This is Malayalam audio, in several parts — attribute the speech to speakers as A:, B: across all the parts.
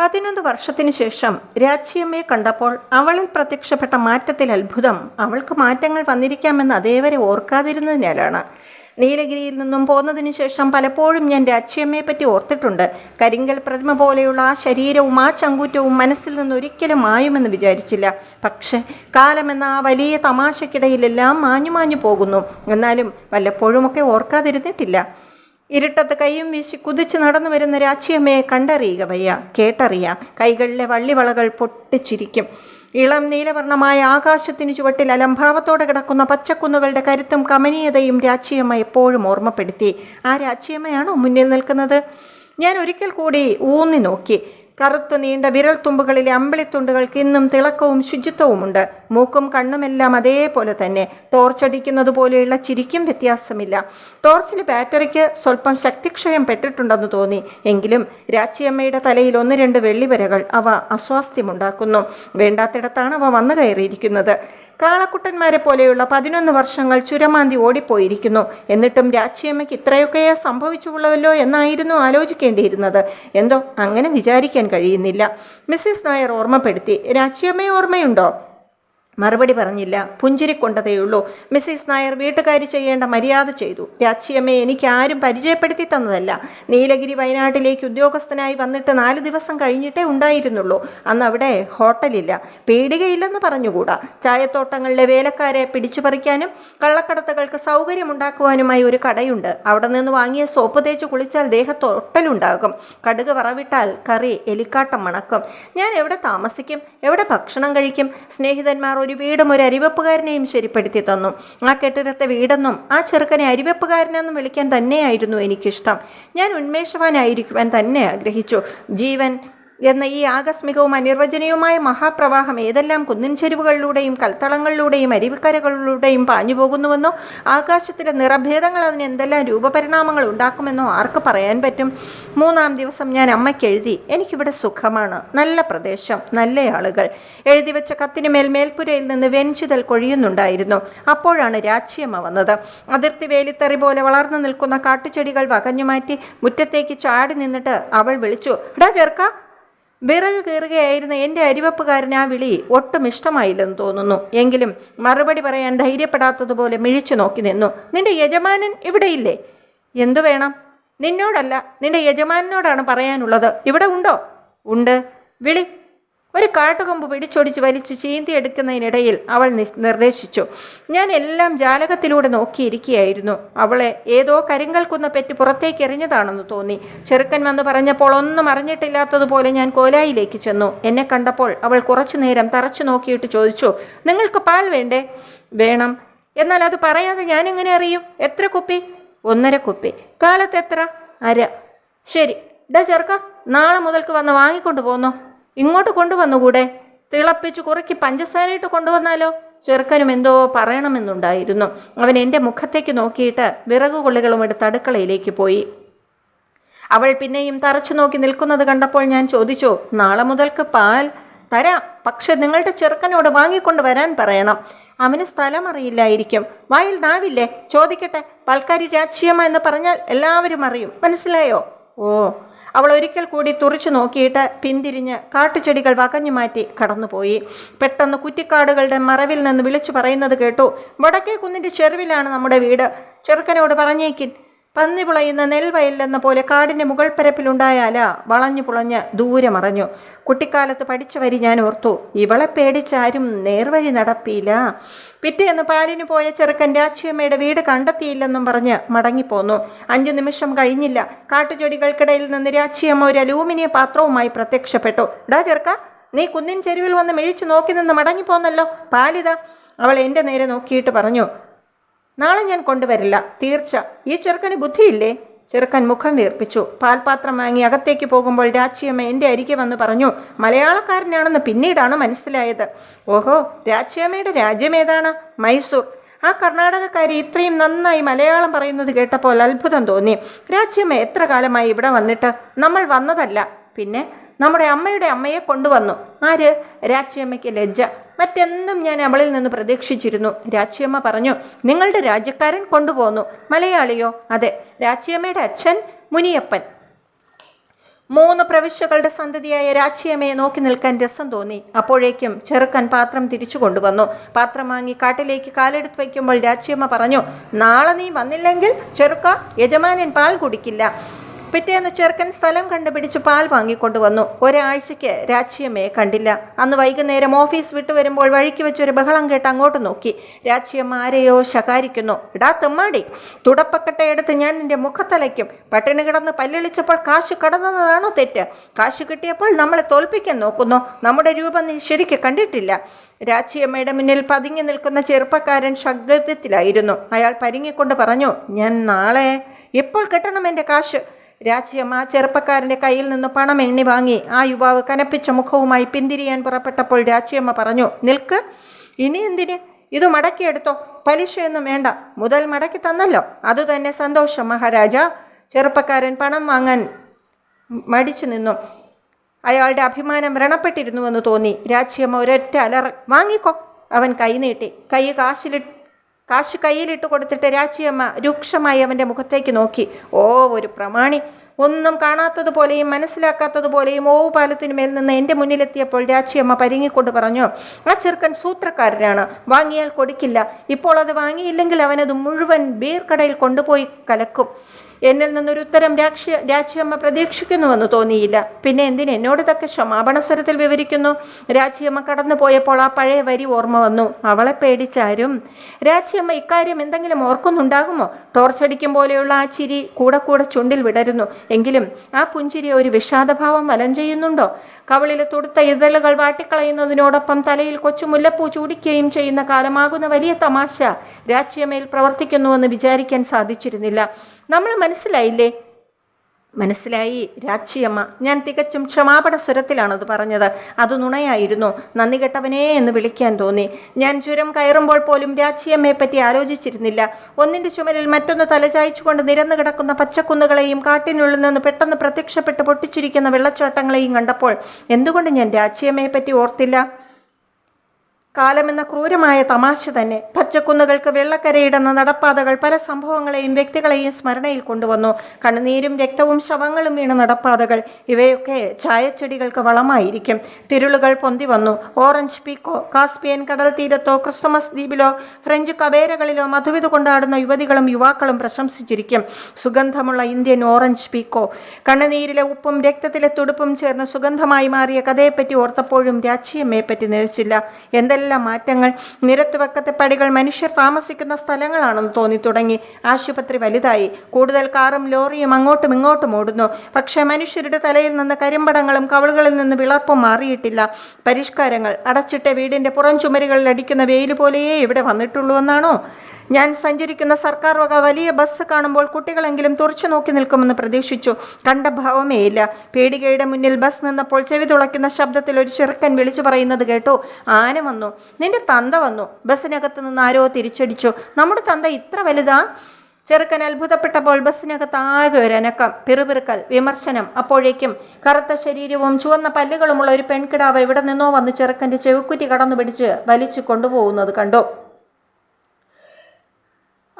A: പതിനൊന്ന് വർഷത്തിനു ശേഷം രാച്ചിയമ്മയെ കണ്ടപ്പോൾ അവളിൽ പ്രത്യക്ഷപ്പെട്ട മാറ്റത്തിൽ അത്ഭുതം. അവൾക്ക് മാറ്റങ്ങൾ വന്നിരിക്കാമെന്ന് അതേവരെ ഓർക്കാതിരുന്നതിനാലാണ്. നീലഗിരിയിൽ നിന്നും പോന്നതിന് ശേഷം പലപ്പോഴും ഞാൻ രാച്ചിയമ്മയെ പറ്റി ഓർത്തിട്ടുണ്ട്. കരിങ്കൽ പ്രതിമ പോലെയുള്ള ആ ശരീരവും ആ ചങ്കൂറ്റവും മനസ്സിൽ നിന്ന് ഒരിക്കലും മായുമെന്ന് വിചാരിച്ചില്ല. പക്ഷേ കാലമെന്ന ആ വലിയ തമാശക്കിടയിലെല്ലാം മാഞ്ഞു മാഞ്ഞു പോകുന്നു. എന്നാലും വല്ലപ്പോഴുമൊക്കെ ഓർക്കാതിരുന്നിട്ടില്ല. ഇരുട്ടത്ത് കൈയും വീശി കുതിച്ച് നടന്നു വരുന്ന രാച്ചിയമ്മയെ കണ്ടറിയുക വയ്യ കേട്ടറിയാം. കൈകളിലെ വള്ളിവളകൾ പൊട്ടിച്ചിരിക്കും. ഇളം നീലവർണമായ ആകാശത്തിനു ചുവട്ടിൽ അലംഭാവത്തോടെ കിടക്കുന്ന പച്ചക്കുന്നുകളുടെ കരുത്തും കമനീയതയും രാച്ചിയമ്മ എപ്പോഴും ഓർമ്മപ്പെടുത്തി. ആ രാച്ചിയമ്മയാണോ മുന്നിൽ നിൽക്കുന്നത്? ഞാൻ ഒരിക്കൽ കൂടി ഊന്നി നോക്കി. കറുത്തു നീണ്ട വിരൽത്തുമ്പുകളിലെ അമ്പിളിത്തുണ്ടുകൾക്ക് ഇന്നും തിളക്കവും ശുചിത്വവുമുണ്ട്. മൂക്കും കണ്ണുമെല്ലാം അതേപോലെ തന്നെ. ടോർച്ചടിക്കുന്നത് പോലെയുള്ള ചിരിക്കും വ്യത്യാസമില്ല. ടോർച്ചിലെ ബാറ്ററിക്ക് സ്വല്പം ശക്തിക്ഷയം പെട്ടിട്ടുണ്ടെന്ന് തോന്നി. എങ്കിലും രാച്ചിയമ്മയുടെ തലയിൽ ഒന്ന് രണ്ട് വെള്ളിവരകൾ അവ അസ്വാസ്ഥ്യമുണ്ടാക്കുന്നു. വേണ്ടാത്തിടത്താണ് അവ വന്നു കയറിയിരിക്കുന്നത്. കാളക്കുട്ടന്മാരെ പോലെയുള്ള പതിനൊന്ന് വർഷങ്ങൾ ചുരമാന്തി ഓടിപ്പോയിരിക്കുന്നു. എന്നിട്ടും രാച്ചിയമ്മയ്ക്ക് ഇത്രയൊക്കെയാ സംഭവിച്ചുള്ളല്ലോ എന്നായിരുന്നു ആലോചിക്കേണ്ടിയിരുന്നത്. എന്തോ അങ്ങനെ വിചാരിക്കാൻ കഴിയുന്നില്ല. മിസ്സിസ് നായർ ഓർമ്മപ്പെടുത്തി രാച്ചിയമ്മയെ ഓർമ്മയുണ്ടോ? മറുപടി പറഞ്ഞില്ല. പുഞ്ചിരിക്കൊണ്ടതേയുള്ളൂ മിസ്സിസ് നായർ വീട്ടുകാരി ചെയ്യേണ്ട മര്യാദ ചെയ്തു. രാച്ചിയമ്മയെ എനിക്ക് ആരും പരിചയപ്പെടുത്തി തന്നതല്ല. നീലഗിരി വയനാട്ടിലേക്ക് ഉദ്യോഗസ്ഥനായി വന്നിട്ട് നാല് ദിവസം കഴിഞ്ഞിട്ടേ ഉണ്ടായിരുന്നുള്ളൂ. അന്ന് അവിടെ ഹോട്ടലില്ല. പേടികയില്ലെന്ന് പറഞ്ഞുകൂടാ. ചായത്തോട്ടങ്ങളിലെ വേലക്കാരെ പിടിച്ചു പറിക്കാനും കള്ളക്കടത്തുകൾക്ക് സൗകര്യമുണ്ടാക്കുവാനുമായി ഒരു കടയുണ്ട്. അവിടെ നിന്ന് വാങ്ങിയ സോപ്പ് തേച്ച് കുളിച്ചാൽ ദേഹത്ത് ഒട്ടലുണ്ടാകും. കടുക് വറവിട്ടാൽ കറി എലിക്കാട്ടം മണക്കും. ഞാൻ എവിടെ താമസിക്കും? എവിടെ ഭക്ഷണം കഴിക്കും? സ്നേഹിതന്മാർ ഒരു വീടും ഒരു അരിവെപ്പുകാരനെയും ശരിപ്പെടുത്തി തന്നു. ആ കെട്ടിടത്തെ വീടെന്നും ആ ചെറുക്കനെ അരിവെപ്പുകാരനെന്നും വിളിക്കാൻ തന്നെയായിരുന്നു എനിക്കിഷ്ടം. ഞാൻ ഉന്മേഷവാനായിരിക്കുവാൻ തന്നെ ആഗ്രഹിച്ചു. ജീവൻ എന്ന ഈ ആകസ്മികവും അനിർവചനീയവുമായ മഹാപ്രവാഹം ഏതെല്ലാം കുന്നിൻ ചെരുവുകളിലൂടെയും കൽത്തളങ്ങളിലൂടെയും അരുവിക്കരകളിലൂടെയും പാഞ്ഞു പോകുന്നുവെന്നോ ആകാശത്തിലെ നിറഭേദങ്ങൾ അതിന് എന്തെല്ലാം രൂപപരിണാമങ്ങൾ ഉണ്ടാക്കുമെന്നോ ആർക്ക് പറയാൻ പറ്റും? മൂന്നാം ദിവസം ഞാൻ അമ്മയ്ക്ക് എഴുതി എനിക്കിവിടെ സുഖമാണ്. നല്ല പ്രദേശം നല്ല ആളുകൾ. എഴുതി വെച്ച കത്തിനുമേൽ മേൽപ്പുരയിൽ നിന്ന് വെഞ്ചിതൽ കൊഴിയുന്നുണ്ടായിരുന്നു. അപ്പോഴാണ് രാജ്യമ്മ വന്നത് അതിർത്തി വേലിത്തറി പോലെ വളർന്നു നിൽക്കുന്ന കാട്ടുചെടികൾ വകഞ്ഞു മാറ്റി മുറ്റത്തേക്ക് ചാടി നിന്നിട്ട് അവൾ വിളിച്ചു എടാ ചെറുക്ക വിറക് കീറുകയായിരുന്ന എന്റെ അരിവപ്പുകാരൻ ആ വിളി ഒട്ടും ഇഷ്ടമായില്ലെന്ന് തോന്നുന്നു. എങ്കിലും മറുപടി പറയാൻ ധൈര്യപ്പെടാത്തതുപോലെ മിഴിച്ചു നോക്കി നിന്നു. നിന്റെ യജമാനൻ ഇവിടെയില്ലേ? എന്തു വേണം? നിന്നോടല്ല. നിന്റെ യജമാനോടാണ് പറയാനുള്ളത്. ഇവിടെ ഉണ്ടോ? ഉണ്ട്. വിളി ഒരു കാട്ടുകൊമ്പ് പിടിച്ചൊടിച്ച് വലിച്ചു ചീന്തിയെടുക്കുന്നതിനിടയിൽ അവൾ നിർദ്ദേശിച്ചു. ഞാൻ എല്ലാം ജാലകത്തിലൂടെ നോക്കിയിരിക്കുകയായിരുന്നു. അവളെ ഏതോ കരിങ്കൽ കുന്ന പെറ്റി പുറത്തേക്ക് എറിഞ്ഞതാണെന്ന് തോന്നി. ചെറുക്കൻ വന്ന് പറഞ്ഞപ്പോൾ ഒന്നും അറിഞ്ഞിട്ടില്ലാത്തതുപോലെ ഞാൻ കോലായിലേക്ക് ചെന്നു. എന്നെ കണ്ടപ്പോൾ അവൾ കുറച്ചു നേരം തറച്ചു നോക്കിയിട്ട് ചോദിച്ചു നിങ്ങൾക്ക് പാൽ വേണ്ടേ? വേണം. എന്നാൽ അത് പറയാതെ ഞാൻ എങ്ങനെ അറിയും എത്ര കുപ്പി? ഒന്നര കുപ്പി. കാലത്ത് എത്ര? അര. ശരി. ഡാ ചെറുക്ക നാളെ മുതൽക്ക് വന്ന് വാങ്ങിക്കൊണ്ട് പോന്നോ. ഇങ്ങോട്ട് കൊണ്ടുവന്നുകൂടെ തിളപ്പിച്ച് കുറുക്കി പഞ്ചസാരയിട്ട് കൊണ്ടുവന്നാലോ? ചെറുക്കനും എന്തോ പറയണമെന്നുണ്ടായിരുന്നു. അവൻ എന്റെ മുഖത്തേക്ക് നോക്കിയിട്ട് വിറകുകൊള്ളികളും എടുത്ത് അടുക്കളയിലേക്ക് പോയി. അവൾ പിന്നെയും തറച്ചു നോക്കി നിൽക്കുന്നത് കണ്ടപ്പോൾ ഞാൻ ചോദിച്ചു നാളെ മുതൽക്ക് പാൽ തരാം. പക്ഷെ നിങ്ങളുടെ ചെറുക്കനോട് വാങ്ങിക്കൊണ്ട് വരാൻ പറയണം. അവന് സ്ഥലം അറിയില്ലായിരിക്കും. വായിൽ നാവില്ലേ? ചോദിക്കട്ടെ. പാൽക്കാരി രാജ്യമ്മ എന്ന് പറഞ്ഞാൽ എല്ലാവരും അറിയും. മനസ്സിലായോ? ഓ അവൾ ഒരിക്കൽ കൂടി തുറിച്ചു നോക്കിയിട്ട് പിന്തിരിഞ്ഞ് കാട്ടുചെടികൾ വകഞ്ഞു മാറ്റി കടന്നുപോയി. പെട്ടെന്ന് കുറ്റിക്കാടുകളുടെ മറവിൽ നിന്ന് വിളിച്ചു പറയുന്നത് കേട്ടു. വടക്കേ കുന്നിന്റെ ചെരുവിലാണ് നമ്മുടെ വീട്. ചെറുക്കനോട് പറഞ്ഞേക്കിൻ. പന്നി പുളയുന്ന നെൽവയലെന്ന പോലെ കാടിന്റെ മുകൾ പരപ്പിലുണ്ടായാല വളഞ്ഞു പുളഞ്ഞ് ദൂരെ മറഞ്ഞു. കുട്ടിക്കാലത്ത് പഠിച്ച വരി ഞാൻ ഓർത്തു ഇവളെ പേടിച്ചാരും നേർവഴി നടപ്പിയില്ല പിറ്റേന്ന് പാലിന് പോയ ചെറുക്കൻ രാച്ചിയമ്മയുടെ വീട് കണ്ടെത്തിയില്ലെന്നും പറഞ്ഞ് മടങ്ങിപ്പോന്നു. അഞ്ചു നിമിഷം കഴിഞ്ഞില്ല. കാട്ടുചെടികൾക്കിടയിൽ നിന്ന് രാച്ചിയമ്മ ഒരു അലൂമിനിയ പാത്രവുമായി പ്രത്യക്ഷപ്പെട്ടു. ഡാ ചെറുക്ക നീ കുന്നിൻ ചെരുവിൽ വന്ന് മിഴിച്ചു നോക്കി നിന്ന് മടങ്ങിപ്പോന്നല്ലോ. പാലിതാ. അവൾ എന്റെ നേരെ നോക്കിയിട്ട് പറഞ്ഞു നാളെ ഞാൻ കൊണ്ടുവരില്ല. തീർച്ച. ഈ ചെറുക്കന് ബുദ്ധിയില്ലേ? ചെറുക്കൻ മുഖം വീർപ്പിച്ചു. പാൽപാത്രം വാങ്ങി അകത്തേക്ക് പോകുമ്പോൾ രാച്ചിയമ്മ എന്റെ അരികെ വന്ന് പറഞ്ഞു മലയാളക്കാരനാണെന്ന് പിന്നീടാണ് മനസ്സിലായത്. ഓഹോ രാച്ചിയമ്മയുടെ രാജ്യം ഏതാണ്? മൈസൂർ. ആ കർണാടകക്കാരി ഇത്രയും നന്നായി മലയാളം പറയുന്നത് കേട്ടപ്പോൾ അത്ഭുതം തോന്നി. രാജ്യമ്മ എത്ര കാലമായി ഇവിടെ വന്നിട്ട്? നമ്മൾ വന്നതല്ല. പിന്നെ? നമ്മുടെ അമ്മയുടെ അമ്മയെ കൊണ്ടുവന്നു. ആര്? രാജ്യമ്മയ്ക്ക് ലജ്ജ. മറ്റെന്തും ഞാൻ അവളിൽ നിന്ന് പ്രതീക്ഷിച്ചിരുന്നു. രാജ്യമ്മ പറഞ്ഞു നിങ്ങളുടെ രാജ്യക്കാരൻ കൊണ്ടുപോന്നു. മലയാളിയോ? അതെ. രാജ്യമ്മയുടെ അച്ഛൻ മുനിയപ്പൻ. മൂന്ന് പ്രവിശ്യകളുടെ സന്തതിയായ രാജ്യമ്മയെ നോക്കി നിൽക്കാൻ രസം തോന്നി. അപ്പോഴേക്കും ചെറുക്കൻ പാത്രം തിരിച്ചു കൊണ്ടുവന്നു. പാത്രം വാങ്ങി കാട്ടിലേക്ക് കാലെടുത്ത് വയ്ക്കുമ്പോൾ രാജ്യമ്മ പറഞ്ഞു നാളെ നീ വന്നില്ലെങ്കിൽ ചെറുക്ക യജമാനൻ പാൽ കുടിക്കില്ല. പിറ്റേന്ന് ചെറുക്കൻ സ്ഥലം കണ്ടുപിടിച്ച് പാൽ വാങ്ങിക്കൊണ്ടുവന്നു. ഒരാഴ്ചയ്ക്ക് രാച്ചിയമ്മയെ കണ്ടില്ല. അന്ന് വൈകുന്നേരം ഓഫീസ് വിട്ടു വരുമ്പോൾ വഴിക്ക് വെച്ചൊരു ബഹളം കേട്ട് അങ്ങോട്ട് നോക്കി. രാച്ചിയമ്മ ആരെയോ ശകാരിക്കുന്നു. ഇടാ തെമ്മാടി തുടപ്പക്കട്ടയെടുത്ത് ഞാൻ നിന്റെ മുഖത്തലയ്ക്കും. പട്ടിണി കിടന്ന് പല്ലിളിച്ചപ്പോൾ കാശ് കടന്നതാണോ തെറ്റ്? കാശ് കിട്ടിയപ്പോൾ നമ്മളെ തോൽപ്പിക്കാൻ നോക്കുന്നു. നമ്മുടെ രൂപം നീ ശരിക്ക് കണ്ടിട്ടില്ല. രാച്ചിയമ്മയുടെ മുന്നിൽ പതുങ്ങി നിൽക്കുന്ന ചെറുപ്പക്കാരൻ ഷഡ്ഗത്യത്തിലായിരുന്നു അയാൾ പരിങ്ങിക്കൊണ്ട് പറഞ്ഞു ഞാൻ നാളെ ഇപ്പോൾ കിട്ടണം എന്റെ കാശ്? രാജ്യം ആ ചെറുപ്പക്കാരന്റെ കയ്യിൽ നിന്ന് പണം എണ്ണി വാങ്ങി ആ യുവാവ് കനപ്പിച്ച മുഖവുമായി പിന്തിരിയാൻ പുറപ്പെട്ടപ്പോൾ രാജ്യമ്മ പറഞ്ഞു നിൽക്ക്. ഇനി എന്തിന്? ഇത് മടക്കിയെടുത്തോ. പലിശയൊന്നും വേണ്ട. മുതൽ മടക്കി തന്നല്ലോ. അതുതന്നെ സന്തോഷം മഹാരാജ. ചെറുപ്പക്കാരൻ പണം വാങ്ങാൻ മടിച്ചു നിന്നു. അയാളുടെ അഭിമാനം വ്രണപ്പെട്ടിരുന്നുവെന്ന് തോന്നി. രാജ്യമ്മ ഒരൊറ്റ അലറ വാങ്ങിക്കോ. അവൻ കൈ നീട്ടി. കൈ കാശിലിട്ട് കാശ് കയ്യിലിട്ട് കൊടുത്തിട്ട് രാച്ചിയമ്മ രൂക്ഷമായി അവന്റെ മുഖത്തേക്ക് നോക്കി. ഓ ഒരു പ്രമാണി. ഒന്നും കാണാത്തതുപോലെയും മനസ്സിലാക്കാത്തതുപോലെയും ഓ പാലത്തിനുമേൽ നിന്ന് എന്റെ മുന്നിലെത്തിയപ്പോൾ രാച്ചിയമ്മ പരിങ്ങിക്കൊണ്ട് പറഞ്ഞു ആ ചെറുക്കൻ സൂത്രക്കാരനാണ്. വാങ്ങിയാൽ കൊടുക്കില്ല. ഇപ്പോൾ അത് വാങ്ങിയില്ലെങ്കിൽ അവനത് മുഴുവൻ ബീർ കടയിൽ കൊണ്ടുപോയി കലക്കും. എന്നിൽ നിന്നൊരു ഉത്തരം രാക്ഷി രാജ്യമ്മ പ്രതീക്ഷിക്കുന്നുവെന്ന് തോന്നിയില്ല. പിന്നെ എന്തിന്? എന്നോട് തക്ക ക്ഷമാപണ സ്വരത്തിൽ വിവരിക്കുന്നു. രാജ്യമ്മ കടന്നു പോയപ്പോൾ ആ പഴയ വരി ഓർമ്മ വന്നു. അവളെ പേടിച്ചാരും. രാജ്യമ്മ ഇക്കാര്യം എന്തെങ്കിലും ഓർക്കുന്നുണ്ടാകുമോ? ടോർച്ചടിക്കും പോലെയുള്ള ആ ചിരി കൂടെ കൂടെ ചുണ്ടിൽ വിടരുന്നു. എങ്കിലും ആ പുഞ്ചിരി ഒരു വിഷാദഭാവം വലം ചെയ്യുന്നുണ്ടോ? കവളിലെ തുടുത്ത ഇതളുകൾ വാട്ടിക്കളയുന്നതിനോടൊപ്പം തലയിൽ കൊച്ചു മുല്ലപ്പൂ ചൂടിക്കുകയും ചെയ്യുന്ന കാലമാകുന്ന വലിയ തമാശ രാജ്യമേൽ പ്രവർത്തിക്കുന്നുവെന്ന് വിചാരിക്കാൻ സാധിച്ചിരുന്നില്ല. നമ്മൾ മനസ്സിലായില്ലേ? മനസ്സിലായി രാച്ചിയമ്മ ഞാൻ തികച്ചും ക്ഷമാപണ സ്വരത്തിലാണത് പറഞ്ഞത്. അത് നുണയായിരുന്നു. നന്ദി കെട്ടവനേ എന്ന് വിളിക്കാൻ തോന്നി. ഞാൻ ചുരം കയറുമ്പോൾ പോലും രാച്ചിയമ്മയെ പറ്റി ആലോചിച്ചിരുന്നില്ല. ഒന്നിന്റെ ചുമലിൽ മറ്റൊന്ന് തലചായ്ച്ചുകൊണ്ട് നിരന്നു കിടക്കുന്ന പച്ചക്കുന്നുകളെയും കാട്ടിനുള്ളിൽ നിന്ന് പെട്ടെന്ന് പ്രത്യക്ഷപ്പെട്ട് പൊട്ടിച്ചിരിക്കുന്ന വെള്ളച്ചാട്ടങ്ങളെയും കണ്ടപ്പോൾ എന്തുകൊണ്ട് ഞാൻ രാച്ചിയമ്മയെ പറ്റി ഓർത്തില്ല? കാലമെന്ന ക്രൂരമായ തമാശ തന്നെ പച്ചക്കുന്നുകൾക്ക് വെള്ളക്കരയിടുന്ന നടപ്പാതകൾ പല സംഭവങ്ങളെയും വ്യക്തികളെയും സ്മരണയിൽ കൊണ്ടുവന്നു. കണ്ണുനീരും രക്തവും ശവങ്ങളും വീണ നടപ്പാതകൾ ഇവയൊക്കെ ചായച്ചെടികൾക്ക് വളമായിരിക്കും. തിരുളുകൾ പൊന്തി വന്നു. ഓറഞ്ച് പീക്കോ കാസ്പിയൻ കടൽ തീരത്തോ ക്രിസ്തുമസ് ദ്വീപിലോ ഫ്രഞ്ച് കബേരകളിലോ മധുവിത് കൊണ്ടാടുന്ന യുവതികളും യുവാക്കളും പ്രശംസിച്ചിരിക്കും. സുഗന്ധമുള്ള ഇന്ത്യൻ ഓറഞ്ച് പീക്കോ. കണ്ണുനീരിലെ ഉപ്പും രക്തത്തിലെ തുടുപ്പും ചേർന്ന് സുഗന്ധമായി മാറിയ കഥയെപ്പറ്റി ഓർത്തപ്പോഴും രാച്ചിയമ്മയെപ്പറ്റി നിഴച്ചില്ല എന്തെല്ലാം മാറ്റങ്ങൾ നിരത്തുവക്കത്തെ പടികൾ മനുഷ്യർ താമസിക്കുന്ന സ്ഥലങ്ങളാണെന്ന് തോന്നി തുടങ്ങി. ആശുപത്രി വലുതായി. കൂടുതൽ കാറും ലോറിയും അങ്ങോട്ടും ഇങ്ങോട്ടും ഓടുന്നു. പക്ഷേ മനുഷ്യരുടെ തലയിൽ നിന്ന് കരിമ്പടങ്ങളും കവളുകളിൽ നിന്ന് വിളർപ്പും മാറിയിട്ടില്ല. പരിഷ്കാരങ്ങൾ. അടച്ചിട്ട വീടിന്റെ പുറം ചുമരുകളിൽ അടിക്കുന്ന വെയിൽ പോലെയേ ഇവിടെ വന്നിട്ടുള്ളൂ എന്നാണോ? ഞാൻ സഞ്ചരിക്കുന്ന സർക്കാർ വക വലിയ ബസ് കാണുമ്പോൾ കുട്ടികളെങ്കിലും തുറച്ചു നോക്കി നിൽക്കുമെന്ന് പ്രതീക്ഷിച്ചു. കണ്ട ഭാവമേയില്ല പേടികയുടെ മുന്നിൽ ബസ് നിന്നപ്പോൾ ചെവി തുളയ്ക്കുന്ന ശബ്ദത്തിൽ ഒരു ചെറുക്കൻ വിളിച്ചു പറയുന്നത് കേട്ടു. ആന വന്നു. നിന്റെ തന്ത വന്നു. ബസ്സിനകത്ത് നിന്ന് ആരോ തിരിച്ചടിച്ചു. നമ്മുടെ തന്ത ഇത്ര വലുതാ? ചെറുക്കൻ അത്ഭുതപ്പെട്ടപ്പോൾ ബസ്സിനകത്ത് ആകെ ഒരു അനക്കം പിറുപിറുക്കൽ വിമർശനം. അപ്പോഴേക്കും കറുത്ത ശരീരവും ചുവന്ന പല്ലുകളുമുള്ള ഒരു പെൺകിടാവ് എവിടെ നിന്നോ വന്ന് ചെറുക്കന്റെ ചെവിക്കുറ്റി കടന്നു പിടിച്ച് വലിച്ചു കൊണ്ടുപോകുന്നത് കണ്ടു.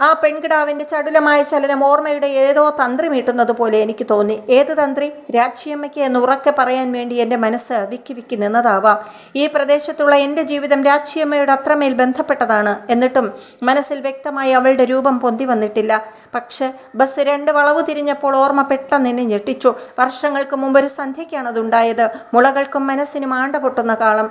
A: ആ പെൺകിടാവിന്റെ ചടുലമായ ചലനം ഓർമ്മയുടെ ഏതോ തന്ത്രി മീട്ടുന്നത് പോലെ എനിക്ക് തോന്നി. ഏത് തന്ത്രി? രാജ്യമ്മയ്ക്ക് എന്ന് ഉറക്കെ പറയാൻ വേണ്ടി എന്റെ മനസ്സ് വിക്കി വിക്കി നിന്നതാവാം. ഈ പ്രദേശത്തുള്ള എന്റെ ജീവിതം രാച്ചിയമ്മയുടെ അത്രമേൽ ബന്ധപ്പെട്ടതാണ്. എന്നിട്ടും മനസ്സിൽ വ്യക്തമായി അവളുടെ രൂപം പൊന്തി വന്നിട്ടില്ല. പക്ഷെ ബസ് രണ്ട് വളവ് തിരിഞ്ഞപ്പോൾ ഓർമ്മ പെട്ടെന്ന് എന്നെ ഞെട്ടിച്ചു. വർഷങ്ങൾക്ക് മുമ്പ് ഒരു സന്ധ്യയ്ക്കാണ് അതുണ്ടായത് മുളകൾക്കും മനസ്സിനും ആണ്ട പൊട്ടുന്ന കാളം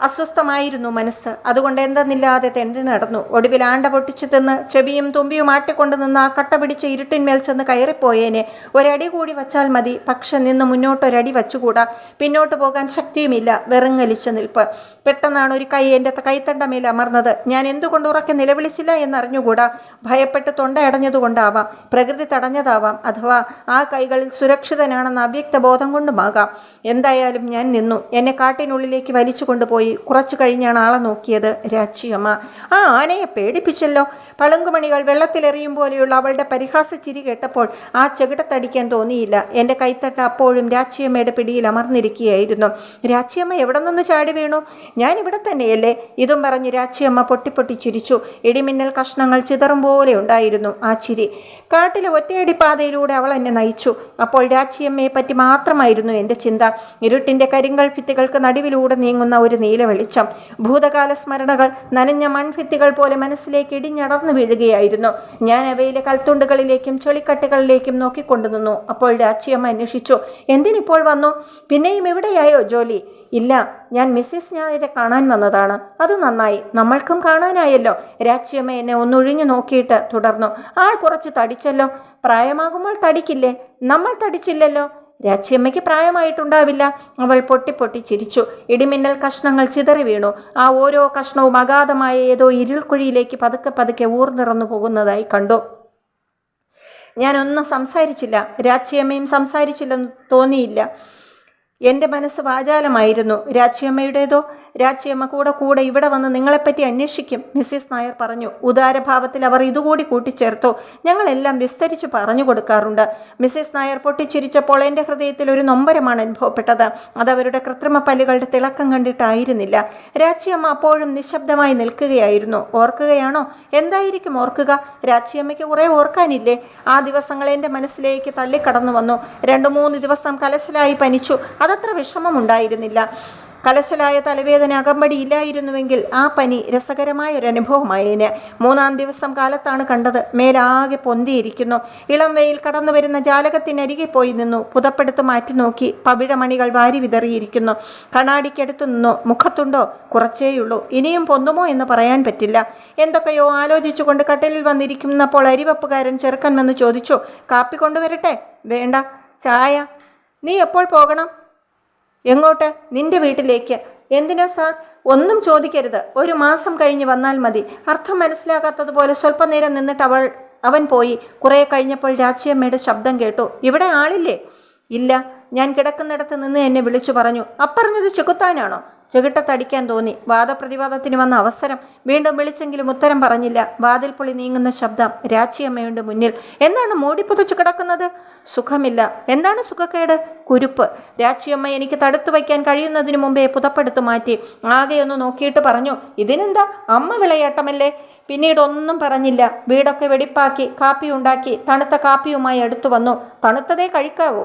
A: അസ്വസ്ഥമായിരുന്നു മനസ്സ്. അതുകൊണ്ട് എന്തെന്നില്ലാതെ തെണ്ടി നടന്നു. ഒടുവിൽ ആണ്ട പൊട്ടിച്ചു തിന്ന് ചെവിയും തുമ്പിയും ആട്ടിക്കൊണ്ട് നിന്ന് ആ കട്ട പിടിച്ച് ഇരുട്ടിന്മേൽ ചെന്ന് കയറിപ്പോയേനെ. ഒരടി കൂടി വച്ചാൽ മതി. പക്ഷെ നിന്ന് മുന്നോട്ടൊരടി വച്ചുകൂടാ. പിന്നോട്ട് പോകാൻ ശക്തിയുമില്ല. വെറുങ്ങലിച്ച് നിൽപ്പ്. പെട്ടെന്നാണ് ഒരു കൈ എന്റെ കൈത്തണ്ടമേൽ അമർന്നത്. ഞാൻ എന്തുകൊണ്ട് ഉറക്കെ നിലവിളിച്ചില്ല എന്നറിഞ്ഞുകൂടാ. ഭയപ്പെട്ട് തൊണ്ട അടഞ്ഞതുകൊണ്ടാവാം. പ്രകൃതി തടഞ്ഞതാവാം. അഥവാ ആ കൈകളിൽ സുരക്ഷിതനാണെന്ന അവ്യക്ത ബോധം കൊണ്ടുമാകാം. എന്തായാലും ഞാൻ നിന്നു. എന്നെ കാട്ടിനുള്ളിലേക്ക് വലിച്ചു പോയി. കുറച്ചു കഴിഞ്ഞാണ് ആളെ നോക്കിയത് രാച്ചിയമ്മ ആ ആനയെ പേടിപ്പിച്ചല്ലോ. പളുങ്കുമണികൾ വെള്ളത്തിലെറിയും പോലെയുള്ള അവളുടെ പരിഹാസ ചിരി കേട്ടപ്പോൾ ആ ചെകിടത്തടിക്കാൻ തോന്നിയില്ല. എന്റെ കൈത്തട്ട അപ്പോഴും രാച്ചിയമ്മയുടെ പിടിയിൽ അമർന്നിരിക്കുകയായിരുന്നു. രാച്ചിയമ്മ എവിടെ നിന്ന് ചാടി വീണു? ഞാൻ ഇവിടെ തന്നെയല്ലേ? ഇതും പറഞ്ഞ് രാച്ചിയമ്മ പൊട്ടിപ്പൊട്ടി ചിരിച്ചു. ഇടിമിന്നൽ കഷ്ണങ്ങൾ ചിതറും പോലെ ഉണ്ടായിരുന്നു ആ ചിരി. കാട്ടിലെ ഒറ്റയടി പാതയിലൂടെ അവൾ എന്നെ നയിച്ചു. അപ്പോൾ രാച്ചിയമ്മയെ പറ്റി മാത്രമായിരുന്നു എന്റെ ചിന്ത. ഇരുട്ടിന്റെ കരിങ്കൽ ഭിത്തികൾക്ക് നടുവിലൂടെ നീങ്ങുന്ന ഒരു നീല വെളിച്ചം. ഭൂതകാല സ്മരണകൾ നനഞ്ഞ മൺഭിത്തികൾ പോലെ മനസ്സിലേക്ക് ഇടിഞ്ഞടർന്നു വീഴുകയായിരുന്നു. ഞാൻ അവയിലെ കൽത്തുണ്ടുകളിലേക്കും ചെളിക്കട്ടുകളിലേക്കും നോക്കിക്കൊണ്ടു നിന്നു. അപ്പോൾ രാച്ചിയമ്മ അന്വേഷിച്ചു. എന്തിനിപ്പോൾ വന്നു? പിന്നെയും എവിടെയായോ ജോലി? ഇല്ല ഞാൻ മിസ്സിസ് നായരെ കാണാൻ വന്നതാണ്. അത് നന്നായി. നമ്മൾക്കും കാണാനായല്ലോ. രാച്ചിയമ്മ എന്നെ ഒന്നൊഴിഞ്ഞു നോക്കിയിട്ട് തുടർന്നു. ആൾ കുറച്ച് തടിച്ചല്ലോ. പ്രായമാകുമ്പോൾ തടിക്കില്ലേ? നമ്മൾ തടിച്ചില്ലല്ലോ. രാച്ചിയമ്മയ്ക്ക് പ്രായമായിട്ടുണ്ടാവില്ല. അവൾ പൊട്ടി പൊട്ടി ചിരിച്ചു. ഇടിമിന്നൽ കഷ്ണങ്ങൾ ചിതറി വീണു. ആ ഓരോ കഷ്ണവും അഗാധമായ ഏതോ ഇരുൾക്കുഴിയിലേക്ക് പതുക്കെ പതുക്കെ ഊർന്നിറന്നു പോകുന്നതായി കണ്ടു. ഞാനൊന്നും സംസാരിച്ചില്ല. രാച്ചിയമ്മയും സംസാരിച്ചില്ലെന്ന് തോന്നിയില്ല. എന്റെ മനസ്സ് വാചാലമായിരുന്നു. രാച്ചിയമ്മയുടേതോ രാച്ചിയമ്മ കൂടെ കൂടെ ഇവിടെ വന്ന് നിങ്ങളെപ്പറ്റി അന്വേഷിക്കും മിസ്സിസ് നായർ പറഞ്ഞു. ഉദാരഭാവത്തിൽ അവർ ഇതുകൂടി കൂട്ടിച്ചേർത്തു. ഞങ്ങളെല്ലാം വിസ്തരിച്ച് പറഞ്ഞു കൊടുക്കാറുണ്ട്. മിസ്സിസ് നായർ പൊട്ടിച്ചിരിച്ചപ്പോൾ എന്റെ ഹൃദയത്തിൽ ഒരു നൊമ്പരമാണ് അനുഭവപ്പെട്ടത്. അതവരുടെ കൃത്രിമ പല്ലുകളുടെ തിളക്കം കണ്ടിട്ടായിരുന്നില്ല. രാജ്യമ്മ അപ്പോഴും നിശബ്ദമായി നിൽക്കുകയായിരുന്നു. ഓർക്കുകയാണോ? എന്തായിരിക്കും ഓർക്കുക? രാജ്യമ്മയ്ക്ക് കുറേ ഓർക്കാനില്ലേ? ആ ദിവസങ്ങൾ എന്റെ മനസ്സിലേക്ക് തള്ളിക്കടന്നു വന്നു രണ്ടു മൂന്ന് ദിവസം കലശലായി പനിച്ചു. അതത്ര വിഷമമുണ്ടായിരുന്നില്ല. കലശലായ തലവേദന അകമ്പടിയില്ലായിരുന്നുവെങ്കിൽ ആ പനി രസകരമായ ഒരു അനുഭവമായേന്. മൂന്നാം ദിവസം കാലത്താണ് കണ്ടത്. മേലാകെ പൊന്തിയിരിക്കുന്നു. ഇളം വെയിൽ കടന്നു വരുന്ന ജാലകത്തിനരികെ പോയി നിന്നു. പുതപ്പെടുത്ത് മാറ്റി നോക്കി പവിഴമണികൾ വാരി വിതറിയിരിക്കുന്നു. കണ്ണാടിക്കടുത്ത് നിന്നു. മുഖത്തുണ്ടോ? കുറച്ചേയുള്ളൂ. ഇനിയും പൊന്തുമോ എന്ന് പറയാൻ പറ്റില്ല. എന്തൊക്കെയോ ആലോചിച്ചുകൊണ്ട് കട്ടലിൽ വന്നിരിക്കുന്നപ്പോൾ അരിവപ്പുകാരൻ ചെറുക്കൻ വന്ന് ചോദിച്ചു കാപ്പി കൊണ്ടുവരട്ടെ? വേണ്ട. ചായ? നീ എപ്പോൾ പോകണം? എങ്ങോട്ട്? നിന്റെ വീട്ടിലേക്ക്. എന്തിനാ സാർ? ഒന്നും ചോദിക്കരുത്. ഒരു മാസം കഴിഞ്ഞ് വന്നാൽ മതി. അർത്ഥം മനസ്സിലാകാത്തതുപോലെ സ്വല്പനേരം നിന്നിട്ട് അവൾ അവൻ പോയി. കുറേ കഴിഞ്ഞപ്പോൾ രാച്ചിയമ്മയുടെ ശബ്ദം കേട്ടു. ഇവിടെ ആളില്ലേ? ഇല്ല. ഞാൻ കിടക്കുന്നിടത്ത് നിന്ന് എന്നെ വിളിച്ചു പറഞ്ഞു. അപ്പറഞ്ഞത് ചെകുത്താനാണോ? ചെകിട്ടത്തടിക്കാൻ തോന്നി. വാദപ്രതിവാദത്തിന് വന്ന അവസരം വീണ്ടും വിളിച്ചെങ്കിലും ഉത്തരം പറഞ്ഞില്ല. വാതിൽപ്പൊളി നീങ്ങുന്ന ശബ്ദം രാച്ചിയമ്മയുടെ മുന്നിൽ. എന്താണ് മൂടിപ്പുതച്ചു കിടക്കുന്നത്? സുഖമില്ല. എന്താണ് സുഖക്കേട്? കുരുപ്പ്. രാച്ചിയമ്മ എനിക്ക് തടുത്തു വയ്ക്കാൻ കഴിയുന്നതിന് മുമ്പേ പുതപ്പെടുത്തു മാറ്റി. ആകെ ഒന്ന് നോക്കിയിട്ട് പറഞ്ഞു ഇതിനെന്താ? അമ്മ വിളയാട്ടമല്ലേ? പിന്നീട് ഒന്നും പറഞ്ഞില്ല. വീടൊക്കെ വെടിപ്പാക്കി കാപ്പി ഉണ്ടാക്കി തണുത്ത കാപ്പിയുമായി അടുത്തു വന്നു. തണുത്തതേ കഴിക്കാവൂ.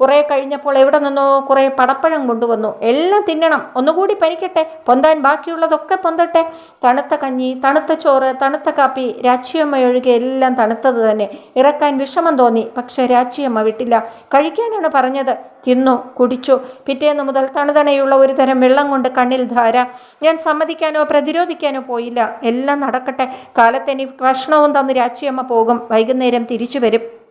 A: കുറേ കഴിഞ്ഞപ്പോൾ എവിടെ നിന്നോ കുറേ പടപ്പഴം കൊണ്ടുവന്നു. എല്ലാം തിന്നണം. ഒന്നുകൂടി പനിക്കട്ടെ. പൊന്താൻ ബാക്കിയുള്ളതൊക്കെ പൊന്തട്ടെ. തണുത്ത കഞ്ഞി തണുത്ത ചോറ് തണുത്ത കാപ്പി രാച്ചിയമ്മ ഒഴികെ എല്ലാം തണുത്തത് തന്നെ. ഇറക്കാൻ വിഷമം തോന്നി. പക്ഷെ രാച്ചിയമ്മ വിട്ടില്ല. കഴിക്കാനാണ് പറഞ്ഞത്. തിന്നു കുടിച്ചു. പിറ്റേന്ന് മുതൽ തണുതണയുള്ള ഒരു തരം വെള്ളം കൊണ്ട് കണ്ണിൽ ധാര. ഞാൻ സമ്മതിക്കാനോ പ്രതിരോധിക്കാനോ പോയില്ല. എല്ലാം നടക്കട്ടെ. കാലത്തെനി ഭക്ഷണവും തന്ന് രാച്ചിയമ്മ പോകും. വൈകുന്നേരം തിരിച്ചു വരും.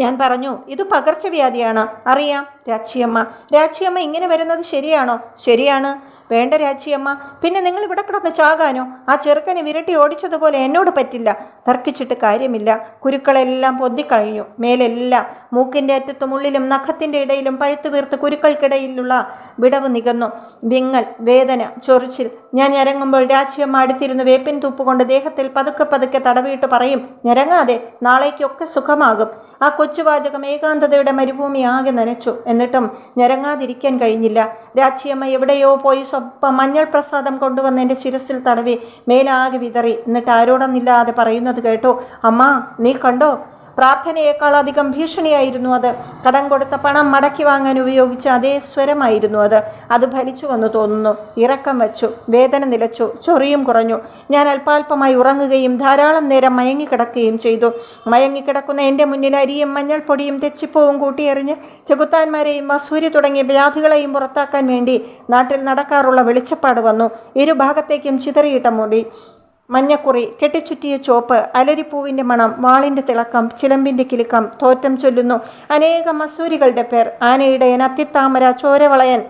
A: ഞാൻ പറഞ്ഞു ഇത് പകർച്ചവ്യാധിയാണ്. അറിയാം രാച്ചിയമ്മ. രാച്ചിയമ്മ ഇങ്ങനെ വരുന്നത് ശരിയാണോ? ശരിയാണ്. വേണ്ട രാച്ചിയമ്മ. പിന്നെ നിങ്ങൾ ഇവിടെ കിടന്ന് ചാകാനോ? ആ ചെറുക്കനെ വിരട്ടി ഓടിച്ചതുപോലെ എന്നോട് പറ്റില്ല. തർക്കിച്ചിട്ട് കാര്യമില്ല. കുരുക്കളെല്ലാം പൊന്തിക്കഴിഞ്ഞു. മേലെല്ലാം മൂക്കിന്റെ അറ്റത്തും ഉള്ളിലും നഖത്തിന്റെ ഇടയിലും പഴുത്തു വീർത്ത് കുരുക്കൾക്കിടയിലുള്ള വിടവ് നികന്നു. വിങ്ങൽ വേദന ചൊറിച്ചിൽ. ഞാൻ ഞരങ്ങുമ്പോൾ രാജ്യമ്മ അടുത്തിരുന്ന് വേപ്പിൻ തൂപ്പുകൊണ്ട് ദേഹത്തിൽ പതുക്കെ പതുക്കെ തടവിയിട്ട് പറയും ഞരങ്ങാതെ നാളേക്കൊക്കെ സുഖമാകും. ആ കൊച്ചുവാചകം ഏകാന്തതയുടെ മരുഭൂമി ആകെ നനച്ചു. എന്നിട്ടും ഞരങ്ങാതിരിക്കാൻ കഴിഞ്ഞില്ല. രാജ്യമ്മ എവിടെയോ പോയി സ്വപ്പം മഞ്ഞൾ പ്രസാദം കൊണ്ടുവന്ന് എന്റെ ശിരസിൽ തടവി മേലാകെ വിതറി. എന്നിട്ട് ആരോടൊന്നില്ലാതെ പറയുന്നത് കേട്ടോ. അമ്മ നീ കണ്ടോ? പ്രാർത്ഥനയേക്കാൾ അധികം ഭീഷണിയായിരുന്നു അത്. കടം കൊടുത്ത പണം മടക്കി വാങ്ങാൻ ഉപയോഗിച്ച അതേ സ്വരമായിരുന്നു അത്. അത് ഭരിച്ചു വന്നു തോന്നുന്നു. ഇറക്കം വച്ചു. വേദന നിലച്ചു. ചൊറിയും കുറഞ്ഞു. ഞാൻ അല്പാൽപമായി ഉറങ്ങുകയും ധാരാളം നേരം മയങ്ങിക്കിടക്കുകയും ചെയ്തു. മയങ്ങിക്കിടക്കുന്ന എന്റെ മുന്നിൽ അരിയും മഞ്ഞൾപ്പൊടിയും തെച്ചിപ്പവും കൂട്ടിയെറിഞ്ഞ് ചെകുത്താന്മാരെയും വസൂരി തുടങ്ങിയ വ്യാധികളെയും പുറത്താക്കാൻ വേണ്ടി നാട്ടിൽ നടക്കാറുള്ള വെളിച്ചപ്പാട് വന്നു. ഇരുഭാഗത്തേക്കും ചിതറിയിട്ട മുടി. മഞ്ഞക്കുറി കെട്ടിച്ചുറ്റിയ ചോപ്പ് അലരിപ്പൂവിന്റെ മണം വാളിന്റെ തിളക്കം ചിലമ്പിന്റെ കിലുക്കം തോറ്റം ചൊല്ലുന്നു. അനേകം മസൂരികളുടെ പേർ. ആനയിടയൻ അത്തിത്താമര ചോരവളയൻ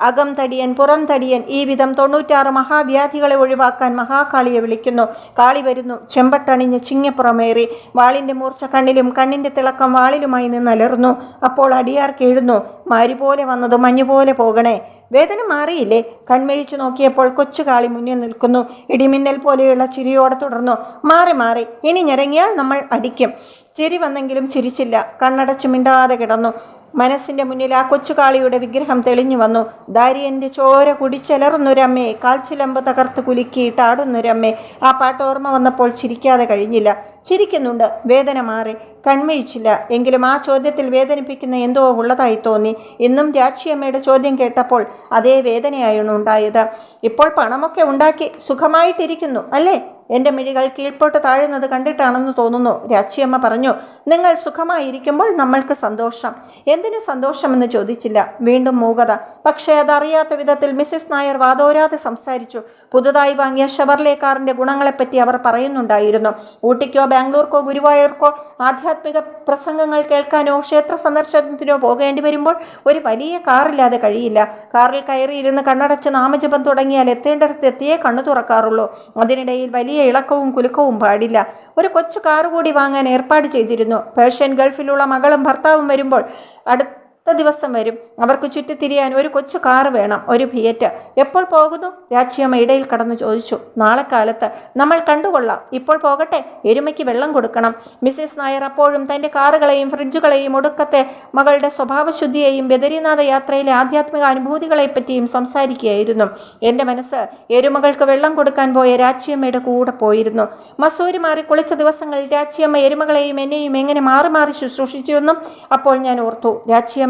A: അകം തടിയൻ പുറം തടിയൻ. ഈ വിധം തൊണ്ണൂറ്റാറ് മഹാവ്യാധികളെ ഒഴിവാക്കാൻ മഹാകാളിയെ വിളിക്കുന്നു. കാളി വരുന്നു. ചെമ്പട്ടണിഞ്ഞ് ചിങ്ങപ്പുറമേറി. വാളിന്റെ മൂർച്ച കണ്ണിലും കണ്ണിന്റെ തിളക്കം വാളിലുമായി നിന്ന് അലർന്നു അപ്പോൾ അടിയാർ കേഴുന്നു. മാരി പോലെ വന്നത് മഞ്ഞുപോലെ പോകണേ. വേദന മാറിയില്ലേ? കൺമിഴിച്ചു നോക്കിയപ്പോൾ കൊച്ചുകാളി മുന്നിൽ നിൽക്കുന്നു. ഇടിമിന്നൽ പോലെയുള്ള ചിരിയോടെ തുടർന്നു. മാറി മാറി. ഇനി ഞെരങ്ങിയാൽ നമ്മൾ അടിക്കും. ചിരി വന്നെങ്കിലും ചിരിച്ചില്ല. കണ്ണടച്ചു മിണ്ടാതെ കിടന്നു. മനസ്സിന്റെ മുന്നിൽ ആ കൊച്ചുകാളിയുടെ വിഗ്രഹം തെളിഞ്ഞു വന്നു. ദാരിയന്റെ ചോര കുടിച്ചലറുന്നൊരമ്മേ കാൽച്ചിലമ്പ് തകർത്ത് കുലുക്കിയിട്ടാടുന്നൊരമ്മേ ആ പാട്ട് ഓർമ്മ വന്നപ്പോൾ ചിരിക്കാതെ കഴിഞ്ഞില്ല. ചിരിക്കുന്നുണ്ട്. വേദന മാറി. കൺമിഴിച്ചില്ല. എങ്കിലും ആ ചോദ്യത്തിൽ വേദനിപ്പിക്കുന്ന എന്തോ ഉള്ളതായി തോന്നി. ഇന്നും രാച്ചിയമ്മയുടെ ചോദ്യം കേട്ടപ്പോൾ അതേ വേദനയായിരുന്നു ഉണ്ടായത്. ഇപ്പോൾ പണമൊക്കെ ഉണ്ടാക്കി സുഖമായിട്ടിരിക്കുന്നു അല്ലേ? എന്റെ മിഴികൾ കീഴ്പോട്ട് താഴുന്നത് കണ്ടിട്ടാണെന്ന് തോന്നുന്നു. രാച്ചിയമ്മ പറഞ്ഞു നിങ്ങൾ സുഖമായിരിക്കുമ്പോൾ നമ്മൾക്ക് സന്തോഷം. എന്തിന് സന്തോഷമെന്ന് ചോദിച്ചില്ല. വീണ്ടും മൂകത. പക്ഷേ അതറിയാത്ത വിധത്തിൽ മിസ്സിസ് നായർ വാതോരാതെ സംസാരിച്ചു. പുതുതായി വാങ്ങിയ ഷെവർലെ കാറിന്റെ ഗുണങ്ങളെപ്പറ്റി അവർ പറയുന്നുണ്ടായിരുന്നു. ഊട്ടിക്കോ ബാംഗ്ലൂർക്കോ ഗുരുവായൂർക്കോ ആധ്യാത്മിക പ്രസംഗങ്ങൾ കേൾക്കാനോ ക്ഷേത്ര സന്ദർശനത്തിനോ പോകേണ്ടി വരുമ്പോൾ ഒരു വലിയ കാറില്ലാതെ കഴിയില്ല. കാറിൽ കയറിയിരുന്ന് കണ്ണടച്ച് നാമജപം തുടങ്ങിയാൽ എത്തേണ്ടടുത്ത് എത്തിയേ കണ്ണു തുറക്കാറുള്ളൂ. അതിനിടയിൽ വലിയ ഇളക്കവും കുലുക്കവും പാടില്ല. ഒരു കൊച്ചു കാറ് കൂടി വാങ്ങാൻ ഏർപ്പാട് ചെയ്തിരുന്നു. പേർഷ്യൻ ഗൾഫിലുള്ള മകളും ഭർത്താവും വരുമ്പോൾ അടുത്ത ദിവസം വരും. അവർക്ക് ചുറ്റിത്തിരിയാൻ ഒരു കൊച്ചു കാറ് വേണം. ഒരു ഫിയറ്റ്. എപ്പോൾ പോകുന്നു? രാച്ചിയമ്മ ഇടയിൽ കടന്നു ചോദിച്ചു. നാളെ കാലത്ത് നമ്മൾ കണ്ടുകൊള്ളാം. ഇപ്പോൾ പോകട്ടെ. എരുമയ്ക്ക് വെള്ളം കൊടുക്കണം. മിസ്സിസ് നായർ അപ്പോഴും തന്റെ കാറുകളെയും ഫ്രിഡ്ജുകളെയും ഒടുക്കത്തെ മകളുടെ സ്വഭാവശുദ്ധിയെയും ബദരീനാഥ യാത്രയിലെ ആധ്യാത്മിക അനുഭൂതികളെപ്പറ്റിയും സംസാരിക്കുകയായിരുന്നു. എന്റെ മനസ്സ് എരുമകൾക്ക് വെള്ളം കൊടുക്കാൻ പോയ രാച്ചിയമ്മയുടെ കൂടെ പോയിരുന്നു. മസൂരി മാറി കുളിച്ച ദിവസങ്ങളിൽ രാച്ചിയമ്മ എരുമകളെയും എന്നെയും എങ്ങനെ മാറി മാറി ശുശ്രൂഷിച്ചുവെന്നും അപ്പോൾ ഞാൻ ഓർത്തു.